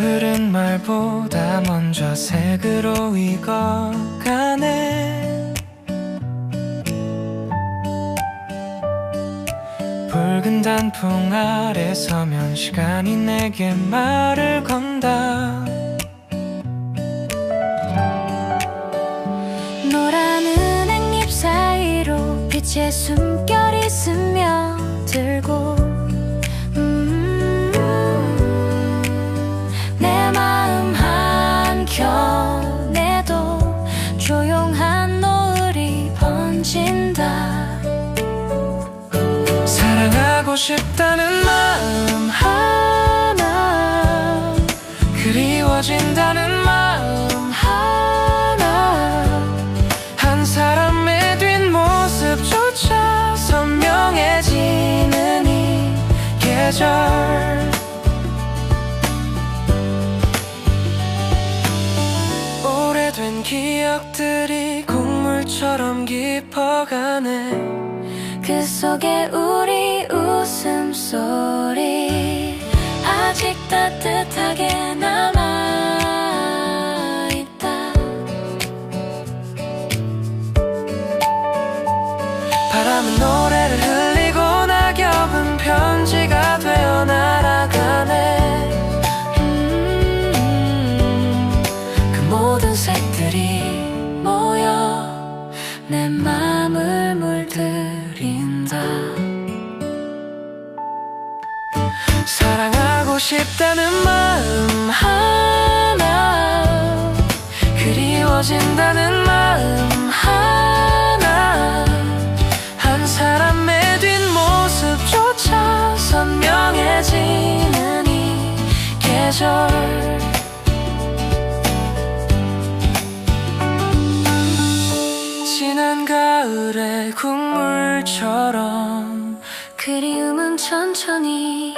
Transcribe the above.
하는 말보다 먼저 색으로 익어가네. 붉은 단풍 아래 서면 시간이 내게 말을 건다. 노란 은행잎 사이로 빛의 숨결이 스며 조용한 노을이 번진다. 사랑하고 싶다는 마음 하나 그리워진다는 마음 하나. 한 사람의 뒷모습조차 선명해지는 이 계절 기억들이 국물처럼 깊어가네. 그 속에 우리 웃음소리 아직 따뜻하게 남아있다. 바람은 노래를 내 맘을 물들인다. 사랑하고 싶다는 마음 하나 그리워진다는 마음 하나. 한 사람의 뒷모습조차 선명해지는 이 계절 가을의 국물처럼 그리움은 천천히